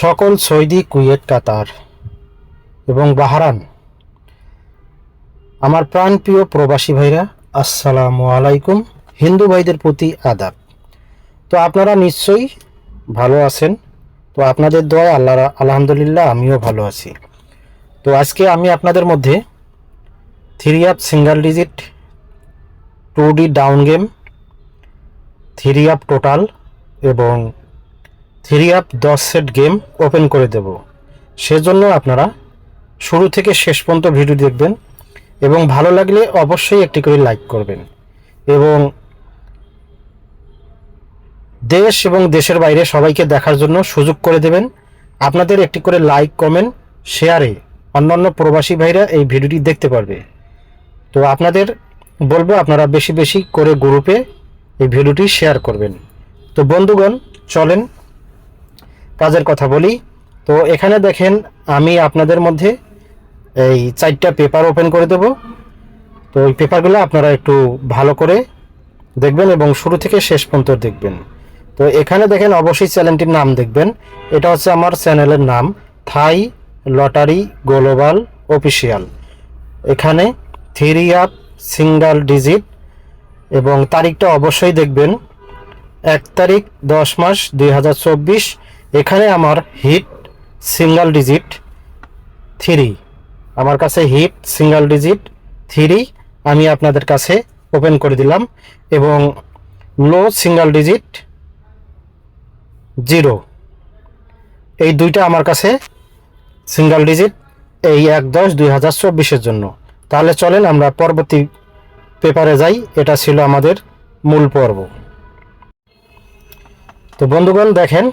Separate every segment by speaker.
Speaker 1: সকল Saudi, Kuwait, কাতার এবং বাহারান আমার প্রাণপ্রিয় প্রবাসী ভাইরা, আসসালামু আলাইকুম। হিন্দু ভাইদের প্রতি আদাব। তো আপনারা নিশ্চয়ই ভালো আছেন। তো আপনাদের দোয়ায় আল্লাহ, আলহামদুলিল্লাহ, আমিও ভালো আছি। তো আজকে আমি আপনাদের মধ্যে three up single digit, two D down game, three up total এবং থ্রি আপ দশ সেট গেম ওপেন করে দেব। সেজন্য আপনারা শুরু থেকে শেষ পর্যন্ত ভিডিও দেখবেন এবং ভালো লাগলে অবশ্যই একটি করে লাইক করবেন এবং দেশ এবং দেশের বাইরে সবাইকে দেখার জন্য সুযোগ করে দেবেন। আপনাদের একটি করে লাইক, কমেন্ট, শেয়ারে অন্যান্য প্রবাসী ভাইরা এই ভিডিওটি দেখতে পারবে। তো আপনাদের বলব আপনারা বেশি বেশি করে গ্রুপে এই ভিডিওটি শেয়ার করবেন। তো বন্ধুগণ, চলেন কাজের কথা বলি। তো এখানে দেখেন আমি আপনাদের মধ্যে এই চারটা পেপার ওপেন করে দেব। তো এই পেপারগুলো আপনারা একটু ভালো করে দেখবেন এবং শুরু থেকে শেষ পর্যন্ত দেখবেন। তো এখানে দেখেন অবশ্যই চ্যানেলটির নাম দেখবেন। এটা হচ্ছে আমার চ্যানেলের নাম, থাই লটারি গ্লোবাল অফিসিয়াল। এখানে থ্রি আপ সিঙ্গেল ডিজিট এবং তারিখটা অবশ্যই দেখবেন। এক তারিখ দশ মাস দুই হাজার চব্বিশ এখানে আমার হিট সিঙ্গেল ডিজিট থ্রি আমার কাছে হিট সিঙ্গেল ডিজিট থ্রি আমি আপনাদের কাছে ওপেন করে দিলাম এবং লো সিঙ্গেল ডিজিট জিরো এই দুইটা আমার কাছে সিঙ্গেল ডিজিট এই এক দশ দুই হাজার চব্বিশের জন্য। তাহলে চলেন আমরা পরবর্তী পেপারে যাই, এটা ছিল আমাদের মূল পর্ব। তো বন্ধুগণ, দেখেন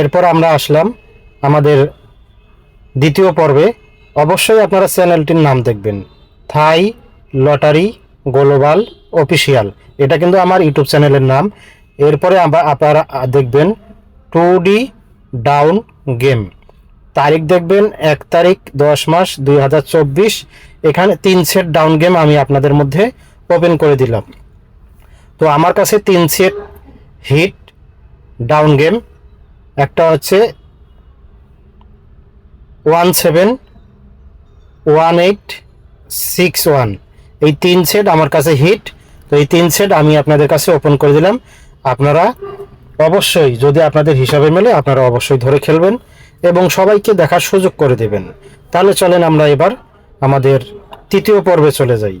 Speaker 1: এরপর আমরা আসলাম আমাদের দ্বিতীয় পর্বে। অবশ্যই আপনারা চ্যানেলটির নাম দেখবেন। থাই লটারি গ্লোবাল অফিসিয়াল এটা কিন্তু আমার ইউটিউব চ্যানেলের নাম। এরপরে আপনারা দেখবেন টু ডি ডাউন গেম। তারিখ দেখবেন এক তারিখ দশ মাস দুই হাজার চব্বিশ। এখানে তিন সেট ডাউন গেম আমি আপনাদের মধ্যে ওপেন করে দিলাম। তো আমার কাছে তিন সেট হিট ডাউন গেম একটা হচ্ছে one seven, one eight, six one. এই তিন সেট আমার কাছে হিট তো এই তিন সেট আমি আপনাদের কাছে ওপেন করে দিলাম। আপনারা অবশ্যই, যদি আপনাদের হিসাবে মেলে, আপনারা অবশ্যই ধরে খেলবেন এবং সবাইকে দেখার সুযোগ করে দেবেন। তাহলে চলেন আমরা এবার আমাদের তৃতীয় পর্বে চলে যাই।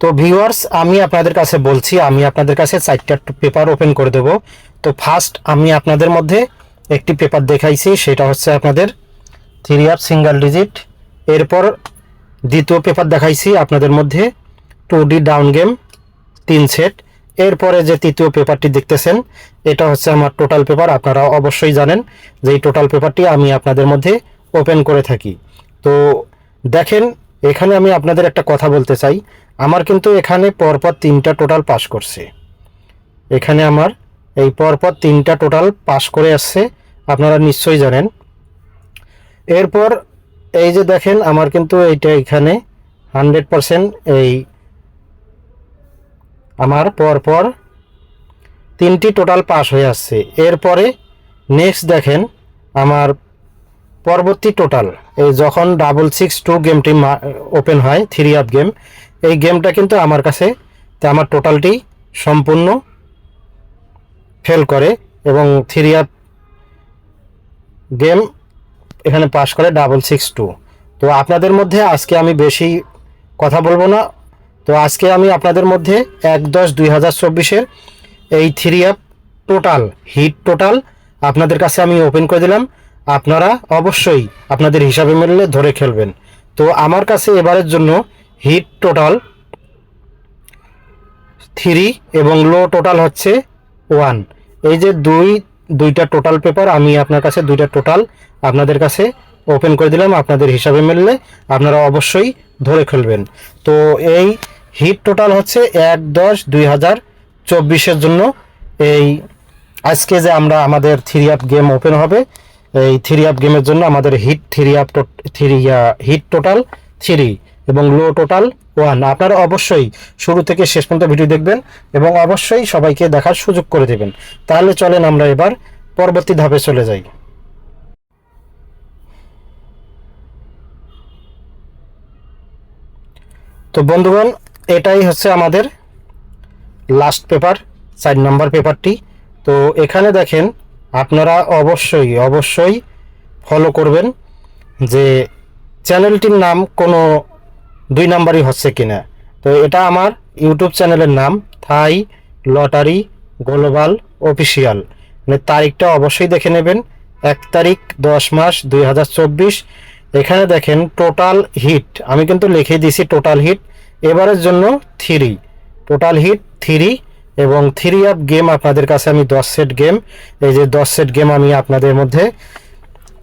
Speaker 1: তো ভিউয়ার্স আমি আপনাদের কাছে বলছি, আমি আপনাদের কাছে চারটা পেপার ওপেন করে দেব। তো ফার্স্ট আমি আপনাদের মধ্যে একটি পেপার দেখাইছি, সেটা হচ্ছে আপনাদের থ্রি আপ সিঙ্গেল ডিজিট এরপর দ্বিতীয় পেপার দেখাইছি, আপনাদের মধ্যে টু ডি ডাউন গেম তিন সেট এরপরে যে তৃতীয় পেপারটি দেখতেছেন, এটা হচ্ছে আমার টোটাল পেপার আপনারা অবশ্যই জানেন যে এই টোটাল পেপারটি আমি আপনাদের মধ্যে ওপেন করে থাকি। তো দেখেন এখানে আমি আপনাদের একটা কথা বলতে চাই। আমার কিন্তু এখানে পরপর তিনটা টোটাল পাস করছে। এখানে আমার এই পরপর তিনটা টোটাল পাস করে আসছে, আপনারা নিশ্চয়ই জানেন। এরপর এই যে দেখেন, আমার কিন্তু এইটা এখানে হান্ড্রেড পারসেন্ট এই আমার পরপর তিনটি টোটাল পাস হয়ে আসছে। এরপরে নেক্সট দেখেন, আমার পরবর্তী টোটাল এই যখন ডাবল সিক্স টু গেমটি ওপেন হয় থ্রি আপ গেম এই গেমটা কিন্তু আমার কাছে, তে আমার টোটালটি সম্পূর্ণ ফেল করে এবং থ্রি আপ গেম এখানে পাশ করে ডাবল সিক্স টু তো আপনাদের মধ্যে আজকে আমি বেশি কথা বলব না। তো আজকে আমি আপনাদের মধ্যে এক দশ দুই হাজার চব্বিশের এই three up total hit total আপনাদের কাছে আমি ওপেন করে দিলাম। আপনারা অবশ্যই আপনাদের হিসাবে মিললে ধরে খেলবেন। তো আমার কাছে এবারের জন্য হিট টোটাল থ্রি এবং লো টোটাল হচ্ছে ওয়ান। এই যে দুই, দুইটা টোটাল পেপার, আমি আপনার কাছে দুইটা টোটাল আপনাদের কাছে ওপেন করে দিলাম। আপনাদের হিসাবে মিললে আপনারা অবশ্যই ধরে খেলবেন। তো এই হিট টোটাল হচ্ছে এক দশ দুই হাজার চব্বিশের জন্য। এই আজকে যে আমরা আমাদের থ্রি আপ গেম ওপেন হবে এই থ্রি আপ গেমের জন্য আমাদের hit three up three hit total three এবং লো টোটাল ওয়ান আপনারা অবশ্যই শুরু থেকে শেষ পর্যন্ত ভিডিও দেখবেন এবং অবশ্যই সবাইকে দেখার সুযোগ করে দেবেন। তাহলে চলেন আমরা এবার পরবর্তী ধাপে চলে যাই। তো বন্ধুগণ, এটাই হচ্ছে আমাদের লাস্ট পেপার চার নম্বর পেপারটি তো এখানে দেখেন আপনারা অবশ্যই অবশ্যই ফলো করবেন যে চ্যানেলটির নাম কোনো দুই নাম্বারই হচ্ছে কিনা। তো এটা আমার ইউটিউব চ্যানেলের নাম থাই লটারি গ্লোবাল অফিসিয়াল মানে তারিখটা অবশ্যই দেখে নেবেন, এক তারিখ দশ মাস দুই হাজার চব্বিশ। এখানে দেখেন টোটাল হিট আমি কিন্তু লিখে দিয়েছি টোটাল হিট এবারের জন্য থ্রি টোটাল হিট থ্রি এবং থ্রি আপ গেম আপনাদের কাছে আমি দশ সেট গেম এই যে দশ সেট গেম আমি আপনাদের মধ্যে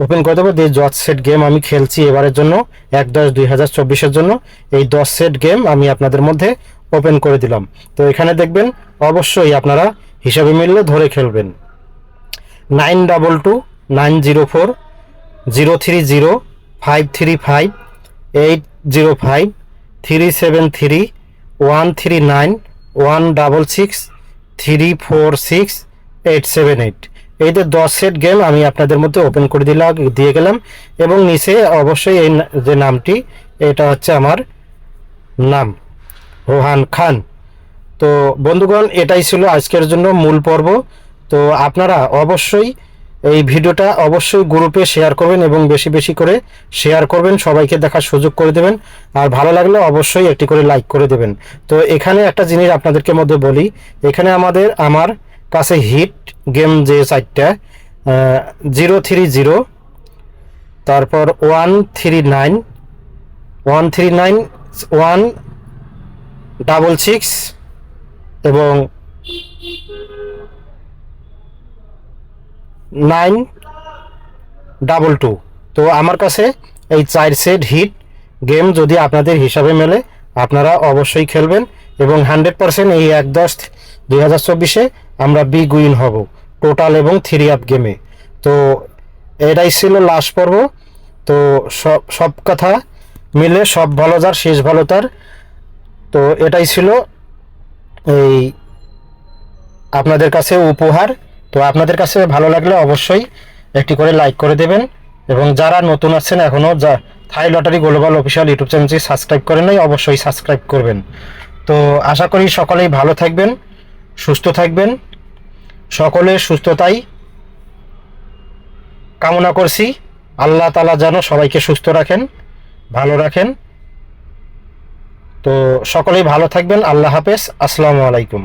Speaker 1: ওপেন করে দেবো। দিয়ে দশ সেট গেম আমি খেলছি এবারের জন্য, এক দশ দুই হাজার চব্বিশের জন্য। এই দশ সেট গেম আমি আপনাদের মধ্যে ওপেন করে দিলাম। তো এখানে দেখবেন, অবশ্যই আপনারা হিসাবে মিললে ধরে খেলবেন। Nine double two nine zero four zero three zero five three five eight zero five three seven three one three nine one double six three four six eight seven eight এই যে দশ সেট গেম আমি আপনাদের মধ্যে open করে দিলাম, দিয়ে গেলাম। এবং নিচে অবশ্যই এই যে নামটি, এটা হচ্ছে আমার নাম, রোহান খান। তো বন্ধুগণ, এটাই ছিল আজকের জন্য মূল পর্ব। তো আপনারা অবশ্যই এই ভিডিওটা অবশ্যই গ্রুপে শেয়ার করবেন এবং বেশি বেশি করে শেয়ার করবেন, সবাইকে দেখার সুযোগ করে দেবেন। আর ভালো লাগলে অবশ্যই একটি করে লাইক করে দেবেন। তো এখানে একটা জিনিস আপনাদেরকে মধ্যে বলি, এখানে আমাদের, আমার কাছে হিট গেম যে চারটা জিরো থ্রি জিরো, তারপর one three nine, one three nine, one double six এবং নাইন ডাবল টু। তো আমার কাছে এই চার সেট হিট গেম যদি আপনাদের হিসাবে মেলে, আপনারা অবশ্যই খেলবেন এবং হান্ড্রেড পার্সেন্ট এই এক দশ দুই হাজার চব্বিশে আমরা বিগ উইন হব টোটাল এবং থ্রি আপ গেমে। তো এটাই ছিল লাস্ট পর্ব। তো সব সব কথা মিলে সব ভালো যার, শেষ ভালো তার। তো এটাই ছিল এই আপনাদের কাছে উপহার। তো আপনাদের কাছে ভালো লাগলে অবশ্যই একটি করে লাইক করে দেবেন এবং যারা নতুন আছেন এখনও যা Thai lottery global official YouTube চ্যানেলটি সাবস্ক্রাইব করেন নাই, অবশ্যই সাবস্ক্রাইব করবেন। তো আশা করি সকলেই ভালো থাকবেন, সুস্থ থাকবেন। সকলের সুস্থতাই কামনা করছি। আল্লাহ তালা যেন সবাইকে সুস্থ রাখেন, ভালো রাখেন। তো সকলেই ভালো থাকবেন, আল্লাহ হাফেজ, আসসালামু আলাইকুম।